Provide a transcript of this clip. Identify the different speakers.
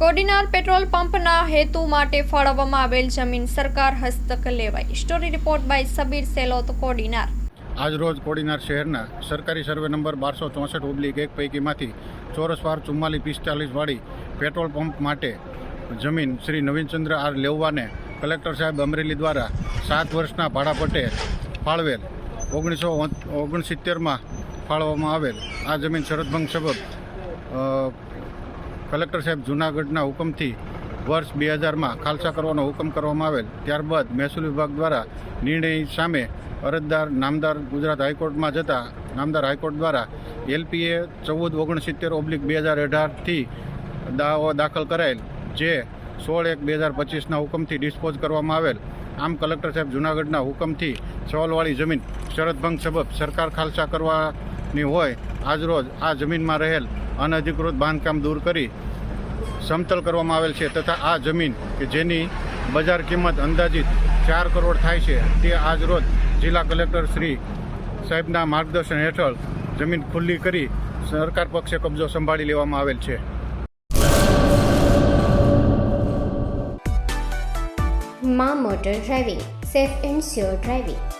Speaker 1: Kodinar petrol પંપના હેતુ માટે ફાળવવામાં આવેલ જમીન સરકાર હસ્તક લેવાઈ. Story report by Sabir Selot, Kodinar.
Speaker 2: આજરોજ કોડીનાર શહેરના સરકારી સર્વે નંબર બારસો ચોસઠ ઓબ્લિક એક પૈકીમાંથી ચોરસ વાર ચુમ્માલીસ પિસ્તાલીસ વાળી પેટ્રોલ પંપ માટે જમીન શ્રી નવીનચંદ્ર આર લેવવાને કલેક્ટર સાહેબ અમરેલી દ્વારા સાત વર્ષના ભાડાપટ્ટે ફાળવેલ. ઓગણીસો ઓગણસિત્તેરમાં ફાળવવામાં આવેલ. આ જમીન શરતભંગ સબબ કલેક્ટર સાહેબ જૂનાગઢના હુકમથી વર્ષ બે હજારમાં ખાલસા કરવાનો હુકમ કરવામાં આવેલ. ત્યારબાદ મહેસૂલ વિભાગ દ્વારા નિર્ણય સામે અરજદાર નામદાર ગુજરાત હાઈકોર્ટમાં જતા નામદાર હાઈકોર્ટ દ્વારા એલપીએ ચૌદ ઓગણસિત્તેર ઓબ્લિક બે હજાર અઢારથી દાવો દાખલ કરાયેલ, જે સોળ એક બે હજાર પચીસના હુકમથી ડિસ્પોઝ કરવામાં આવેલ. આમ કલેક્ટર સાહેબ જૂનાગઢના હુકમથી સવાલવાળી જમીન શરતભંગ સબબ સરકાર ખાલસા કરવાની હોય, આજરોજ આ જમીનમાં રહેલ અનધિકૃત બાંધકામ દૂર કરી સમતલ કરવામાં આવેલ છે તથા આ જમીન કે જેની બજાર કિંમત અંદાજિત ચાર કરોડ થાય છે તે આજરોજ જિલ્લા કલેક્ટર શ્રી સાહેબના માર્ગદર્શન હેઠળ જમીન ખુલ્લી કરી સરકાર પક્ષે કબજો સંભાળી લેવામાં આવેલ છે.
Speaker 3: મા motor driving, safe and sure driving.